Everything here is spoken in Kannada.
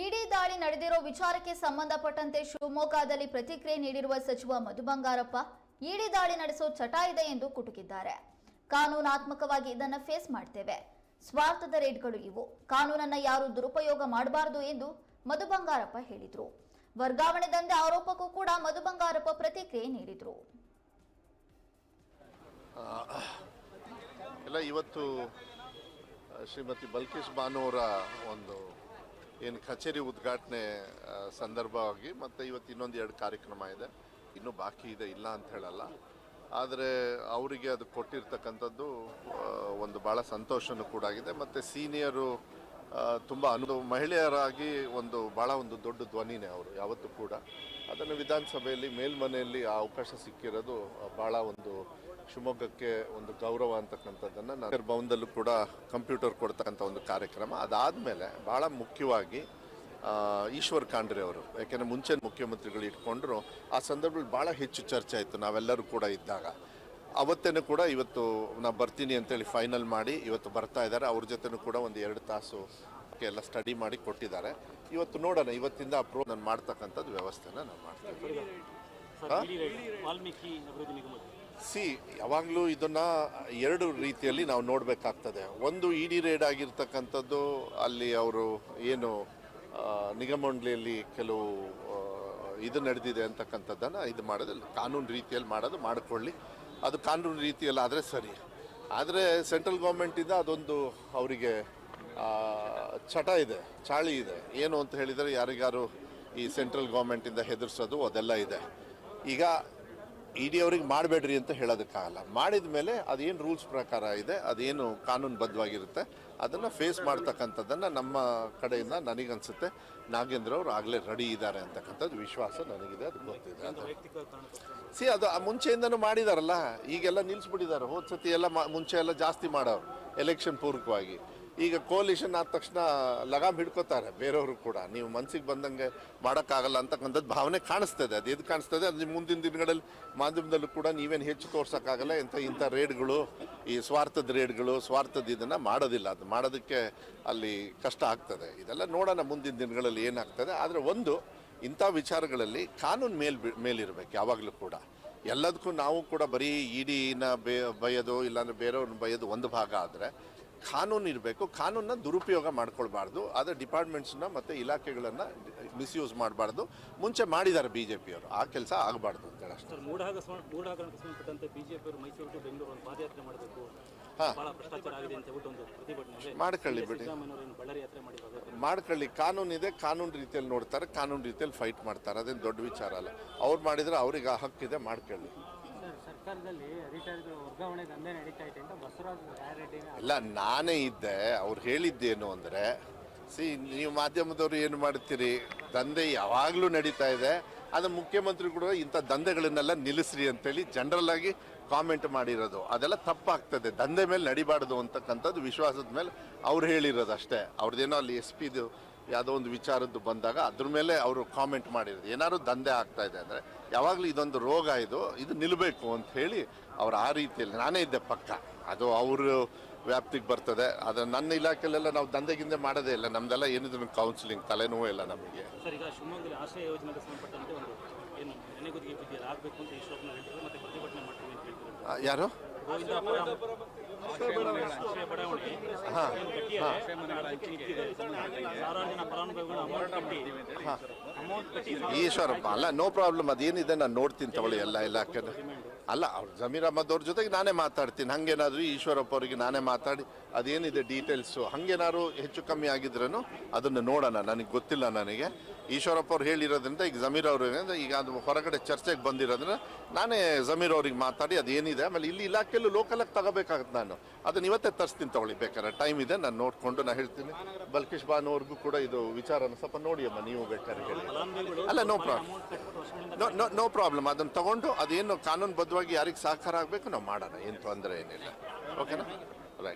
ಇಡಿ ದಾಳಿ ನಡೆದಿರೋ ವಿಚಾರಕ್ಕೆ ಸಂಬಂಧಪಟ್ಟಂತೆ ಶಿವಮೊಗ್ಗದಲ್ಲಿ ಪ್ರತಿಕ್ರಿಯೆ ನೀಡಿರುವ ಸಚಿವ ಮಧು ಬಂಗಾರಪ್ಪ, ಇಡಿ ದಾಳಿ ನಡೆಸೋ ಚಟ ಇದೆ ಎಂದು ಕುಟುಕಿದ್ದಾರೆ. ಕಾನೂನಾತ್ಮಕವಾಗಿ ಇದನ್ನ ಫೇಸ್ ಮಾಡ್ತೇವೆ. ಸ್ವಾರ್ಥದ ರೇಟ್ಗಳು ಇವು. ಕಾನೂನನ್ನ ಯಾರು ದುರುಪಯೋಗ ಮಾಡಬಾರದು ಎಂದು ಮಧು ಬಂಗಾರಪ್ಪ ಹೇಳಿದ್ರು. ವರ್ಗಾವಣೆ ದಂಧೆ ಆರೋಪಕ್ಕೂ ಕೂಡ ಮಧು ಬಂಗಾರಪ್ಪ ಪ್ರತಿಕ್ರಿಯೆ ನೀಡಿದ್ರು. ಇವತ್ತು ಶ್ರೀಮತಿ ಬಲ್ಕೀಶ್ ಬಾನುವರ ಒಂದು ಏನು ಕಚೇರಿ ಉದ್ಘಾಟನೆ ಸಂದರ್ಭವಾಗಿ ಮತ್ತು ಇವತ್ತು ಇನ್ನೊಂದು ಎರಡು ಕಾರ್ಯಕ್ರಮ ಇದೆ. ಇನ್ನೂ ಬಾಕಿ ಇದೆ, ಇಲ್ಲ ಅಂತ ಹೇಳಲ್ಲ. ಆದರೆ ಅವರಿಗೆ ಅದು ಕೊಟ್ಟಿರ್ತಕ್ಕಂಥದ್ದು ಒಂದು ಭಾಳ ಸಂತೋಷನೂ ಕೂಡ ಆಗಿದೆ. ಮತ್ತು ಸೀನಿಯರು ತುಂಬ ಅನು ಮಹಿಳೆಯರಾಗಿ ಒಂದು ಭಾಳ ಒಂದು ದೊಡ್ಡ ಧ್ವನಿನೇ ಅವರು ಯಾವತ್ತೂ ಕೂಡ. ಅದನ್ನು ವಿಧಾನಸಭೆಯಲ್ಲಿ, ಮೇಲ್ಮನೆಯಲ್ಲಿ ಆ ಅವಕಾಶ ಸಿಕ್ಕಿರೋದು ಭಾಳ ಒಂದು ಶಿವಮೊಗ್ಗಕ್ಕೆ ಒಂದು ಗೌರವ ಅಂತಕ್ಕಂಥದ್ದನ್ನು ನಾನು ಭವನದಲ್ಲೂ ಕೂಡ ಕಂಪ್ಯೂಟರ್ ಕೊಡ್ತಕ್ಕಂಥ ಒಂದು ಕಾರ್ಯಕ್ರಮ. ಅದಾದಮೇಲೆ ಭಾಳ ಮುಖ್ಯವಾಗಿ ಈಶ್ವರ್ ಖಾಂಡ್ರೆ ಅವರು ಯಾಕೆಂದರೆ ಮುಂಚೆ ಮುಖ್ಯಮಂತ್ರಿಗಳು ಇಟ್ಕೊಂಡ್ರು ಆ ಸಂದರ್ಭದಲ್ಲಿ ಭಾಳ ಹೆಚ್ಚು ಚರ್ಚೆ ಆಯಿತು ನಾವೆಲ್ಲರೂ ಕೂಡ ಇದ್ದಾಗ. ಅವತ್ತೇನು ಕೂಡ ಇವತ್ತು ನಾ ಬರ್ತೀನಿ ಅಂತೇಳಿ ಫೈನಲ್ ಮಾಡಿ ಇವತ್ತು ಬರ್ತಾ ಇದ್ದಾರೆ. ಅವ್ರ ಜೊತೆನೂ ಕೂಡ ಒಂದು ಎರಡು ತಾಸು ಎಲ್ಲ ಸ್ಟಡಿ ಮಾಡಿ ಕೊಟ್ಟಿದ್ದಾರೆ. ಇವತ್ತು ನೋಡೋಣ ಇವತ್ತಿಂದ ಅಪ್ರೂವ್ ನಾನು ಮಾಡ್ತಕ್ಕಂಥದ್ದು ವ್ಯವಸ್ಥೆನ ನಾನು ಮಾಡ್ತೀನಿ ಸಿ, ಯಾವಾಗಲೂ ಇದನ್ನ ಎರಡು ರೀತಿಯಲ್ಲಿ ನಾವು ನೋಡಬೇಕಾಗ್ತದೆ. ಒಂದು ಇಡಿ ರೇಡ್ ಆಗಿರ್ತಕ್ಕಂಥದ್ದು, ಅಲ್ಲಿ ಅವರು ಏನು ನಿಗಮ ನಿಗಮಮಂಡಳಿಯಲ್ಲಿ ಕೆಲವು ಇದು ನಡೆದಿದೆ ಅಂತಕ್ಕಂಥದ್ದನ್ನು ಇದು ಮಾಡೋದು, ಕಾನೂನು ರೀತಿಯಲ್ಲಿ ಮಾಡೋದು, ಮಾಡಿಕೊಳ್ಳಿ. ಅದು ಕಾನೂನು ರೀತಿಯಲ್ಲಿ ಆದರೆ ಸರಿ. ಆದರೆ ಸೆಂಟ್ರಲ್ ಗೌರ್ಮೆಂಟಿಂದ ಅದೊಂದು ಅವರಿಗೆ ಚಟ ಇದೆ, ಚಾಳಿ ಇದೆ. ಏನು ಅಂತ ಹೇಳಿದರೆ ಯಾರಿಗಾರು ಈ ಸೆಂಟ್ರಲ್ ಗೌರ್ಮೆಂಟಿಂದ ಹೆದರ್ಸೋದು ಅದೆಲ್ಲ ಇದೆ. ಈಗ ಇ ಡಿ ಅವ್ರಿಗೆ ಮಾಡಬೇಡ್ರಿ ಅಂತ ಹೇಳೋದಕ್ಕಾಗಲ್ಲ. ಮಾಡಿದ ಮೇಲೆ ಅದೇನು ರೂಲ್ಸ್ ಪ್ರಕಾರ ಇದೆ ಅದೇನು ಕಾನೂನುಬದ್ಧವಾಗಿರುತ್ತೆ ಅದನ್ನು ಫೇಸ್ ಮಾಡ್ತಕ್ಕಂಥದ್ದನ್ನು ನಮ್ಮ ಕಡೆಯಿಂದ ನನಗನ್ಸುತ್ತೆ. ನಾಗೇಂದ್ರ ಅವರು ಆಗಲೇ ರೆಡಿ ಇದ್ದಾರೆ ಅಂತಕ್ಕಂಥದ್ದು ವಿಶ್ವಾಸ ನನಗಿದೆ ಅದು ಗೊತ್ತಿದೆ. ಅದು ಸಿ ಅದು ಆ ಮುಂಚೆಯಿಂದನೂ ಮಾಡಿದಾರಲ್ಲ ಈಗೆಲ್ಲ ನಿಲ್ಲಿಸ್ಬಿಟ್ಟಿದ್ದಾರೆ ಹೋದ ಸತಿ ಎಲ್ಲ ಮಾ- ಮುಂಚೆ ಎಲ್ಲ ಜಾಸ್ತಿ ಮಾಡೋರು ಎಲೆಕ್ಷನ್ ಪೂರ್ವಕವಾಗಿ ಈಗ ಕೋಲಿಷನ್ ಆದ ತಕ್ಷಣ ಲಗಾಮ್ ಹಿಡ್ಕೋತಾರೆ, ಬೇರೆಯವರು ಕೂಡ. ನೀವು ಮನಸ್ಸಿಗೆ ಬಂದಂಗೆ ಮಾಡೋಕ್ಕಾಗಲ್ಲ ಅಂತಕ್ಕಂಥದ್ದು ಭಾವನೆ ಕಾಣಿಸ್ತದೆ. ಅದು ಇದು ಕಾಣಿಸ್ತದೆ? ಅದು ನಿಮ್ಮ ಮುಂದಿನ ದಿನಗಳಲ್ಲಿ, ಮಾಧ್ಯಮದಲ್ಲೂ ಕೂಡ ನೀವೇನು ಹೆಚ್ಚು ತೋರ್ಸೋಕ್ಕಾಗಲ್ಲ? ಇಂಥ ಇಂಥ ರೇಡ್ಗಳು, ಈ ಸ್ವಾರ್ಥದ ರೇಡ್ಗಳು, ಸ್ವಾರ್ಥದ ಇದನ್ನು ಮಾಡೋದಿಲ್ಲ. ಅದು ಮಾಡೋದಕ್ಕೆ ಅಲ್ಲಿ ಕಷ್ಟ ಆಗ್ತದೆ. ಇದೆಲ್ಲ ನೋಡೋಣ ಮುಂದಿನ ದಿನಗಳಲ್ಲಿ ಏನಾಗ್ತದೆ. ಆದರೆ ಒಂದು, ಇಂಥ ವಿಚಾರಗಳಲ್ಲಿ ಕಾನೂನು ಮೇಲ್ ಮೇಲಿರಬೇಕು ಯಾವಾಗಲೂ ಕೂಡ. ಎಲ್ಲದಕ್ಕೂ ನಾವು ಕೂಡ ಬರೀ ಇಡಿನ ಬೇ ಬೈಯೋದು ಇಲ್ಲಾಂದ್ರೆ ಬೇರೆಯವ್ರನ್ನ ಬೈಯೋದು ಒಂದು ಭಾಗ ಆದರೆ ಕಾನೂನು ಇರಬೇಕು ಕಾನೂನನ್ನ ದುರುಪಯೋಗ ಮಾಡ್ಕೊಳ್ಬಾರ್ದು. ಆದರೆ ಡಿಪಾರ್ಟ್ಮೆಂಟ್ಸ್ನ ಮತ್ತು ಇಲಾಖೆಗಳನ್ನು ಮಿಸ್ಯೂಸ್ ಮಾಡಬಾರ್ದು. ಮುಂಚೆ ಮಾಡಿದ್ದಾರೆ ಬಿ ಜೆ ಪಿಯವರು ಆ ಕೆಲಸ ಆಗಬಾರ್ದು ಹಾ. ಅಂತ ಹೇಳಿ ಪ್ರತಿಭಟನೆ ಮಾಡ್ಕೊಳ್ಳಿ ಬಿಡಿ. ಮಾಡ್ಕೊಳ್ಳಿ. ಕಾನೂನು ಇದೆ ಕಾನೂನು ರೀತಿಯಲ್ಲಿ ನೋಡ್ತಾರೆ ಕಾನೂನು ರೀತಿಯಲ್ಲಿ ಫೈಟ್ ಮಾಡ್ತಾರೆ. ಅದೇನು ದೊಡ್ಡ ವಿಚಾರ ಅಲ್ಲ. ಅವ್ರು ಮಾಡಿದರೆ ಅವ್ರಿಗೆ ಆ ಹಕ್ಕಿದೆ ಮಾಡ್ಕೊಳ್ಳಿ. ಅಲ್ಲ, ನಾನೇ ಇದ್ದೆ, ಅವ್ರು ಹೇಳಿದ್ದೇನು ಅಂದರೆ, ಸಿ, ನೀವು ಮಾಧ್ಯಮದವರು ಏನು ಮಾಡ್ತೀರಿ? ದಂಧೆ ಯಾವಾಗಲೂ ನಡೀತಾ ಇದೆ. ಅದು ಮುಖ್ಯಮಂತ್ರಿ ಕೂಡ ಇಂಥ ದಂಧೆಗಳನ್ನೆಲ್ಲ ನಿಲ್ಲಿಸ್ರಿ ಅಂತೇಳಿ ಜನರಲ್ ಆಗಿ ಕಾಮೆಂಟ್ ಮಾಡಿರೋದು. ಅದೆಲ್ಲ ತಪ್ಪಾಗ್ತದೆ. ದಂಧೆ ಮೇಲೆ ನಡಿಬಾರ್ದು ಅಂತಕ್ಕಂಥದ್ದು ವಿಶ್ವಾಸದ ಮೇಲೆ ಅವ್ರು ಹೇಳಿರೋದು ಅಷ್ಟೇ. ಅವ್ರದ್ದೇನೋ ಅಲ್ಲಿ ಎಸ್ ಪಿದು ಯಾವುದೋ ಒಂದು ವಿಚಾರದ್ದು ಬಂದಾಗ ಅದ್ರ ಮೇಲೆ ಅವರು ಕಾಮೆಂಟ್ ಮಾಡಿರೋದು. ಏನಾದ್ರು ದಂಧೆ ಆಗ್ತಾ ಇದೆ ಅಂದರೆ ಯಾವಾಗಲೂ ಇದೊಂದು ರೋಗ ಇದು ಇದು ನಿಲ್ಲಬೇಕು ಅಂತ ಹೇಳಿ ಅವ್ರು ಆ ರೀತಿಯಲ್ಲಿ ನಾನೇ ಇದ್ದೆ ಪಕ್ಕ. ಅದು ಅವರು ವ್ಯಾಪ್ತಿಗೆ ಬರ್ತದೆ. ಅದು ನನ್ನ ಇಲಾಖೆಲೆಲ್ಲ ನಾವು ದಂಧೆಗಿಂದೆ ಮಾಡೋದೇ ಇಲ್ಲ. ನಮ್ದೆಲ್ಲ ಏನಿದ್ರು ಕೌನ್ಸಿಲಿಂಗ್ ತಲೆನೋವು ಇಲ್ಲ ನಮಗೆ. ಸರ್ ಈಗ ಶಿವಮೊಗ್ಗದಲ್ಲಿ ಆಶ್ರಯ ಯೋಜನೆಗೆ ಸಂಬಂಧಪಟ್ಟಂತೆ ಒಂದು ಏನು ಆಗಬೇಕು ಅಂತ ಮತ್ತೆ ಪ್ರತಿಭಟನೆ ಮಾಡ್ತೀವಿ ಯಾರು? ಈಶ್ವರಪ್ಪ ಅಲ್ಲ ನೋ ಪ್ರಾಬ್ಲಮ್ ಅದೇನಿದೆ ನಾನು ನೋಡ್ತೀನಿ ತಗೊಳ್ಳಿ. ಎಲ್ಲ ಇಲಾಖೆನ ಅಲ್ಲ, ಅವ್ರು ಜಮೀರ್ ಅಹಮದ್ ಅವ್ರ ಜೊತೆಗೆ ನಾನೇ ಮಾತಾಡ್ತೀನಿ. ಹಂಗೇನಾದ್ರು ಈಶ್ವರಪ್ಪ ಅವರಿಗೆ ನಾನೇ ಮಾತಾಡಿ, ಅದೇನಿದೆ ಡೀಟೇಲ್ಸು ಹಂಗೇನಾದ್ರು ಹೆಚ್ಚು ಕಮ್ಮಿ ಆಗಿದ್ರೂ ಅದನ್ನು ನೋಡೋಣ. ನನಗೆ ಗೊತ್ತಿಲ್ಲ ನನಗೆ. ಈಶ್ವರಪ್ಪ ಅವ್ರು ಹೇಳಿರೋದ್ರಿಂದ ಈಗ ಜಮೀರ್ ಅವರು ಈಗ ಅದು ಹೊರಗಡೆ ಚರ್ಚೆಗೆ ಬಂದಿರೋದ್ರಿಂದ ನಾನೇ ಜಮೀರ್ ಅವ್ರಿಗೆ ಮಾತಾಡಿ ಅದೇನಿದೆ. ಆಮೇಲೆ ಇಲ್ಲಿ ಇಲಾಖೆಯಲ್ಲೂ ಲೋಕಲಾಗಿ ತಗೋಬೇಕಾಗತ್ತೆ ನಾನು. ಅದನ್ನ ಇವತ್ತೇ ತರಿಸ್ತೀನಿ ತಗೊಳ್ಳಿ, ಬೇಕಾದ್ರೆ. ಟೈಮ್ ಇದೆ, ನಾನು ನೋಡಿಕೊಂಡು ನಾನು ಹೇಳ್ತೀನಿ. ಬಲ್ಕೇಶ್ ಬಾನುವರೆಗೂ ಕೂಡ ಇದು ವಿಚಾರನ ಸ್ವಲ್ಪ ನೋಡಿ ಅಮ್ಮ, ನೀವು ಬೇಕಾದ್ರೆ ಹೇಳಿ. ಅಲ್ಲ no problem no no no problem ಅದನ್ನ ತಗೊಂಡು ಅದೇನು ಕಾನೂನುಬದ್ಧವಾಗಿ ಯಾರಿಗೆ ಸಹಕಾರ ಆಗಬೇಕು, ನಾವು ಮಾಡೋಣ. ಏನು ತೊಂದರೆ ಏನಿಲ್ಲ. ಓಕೆನಾ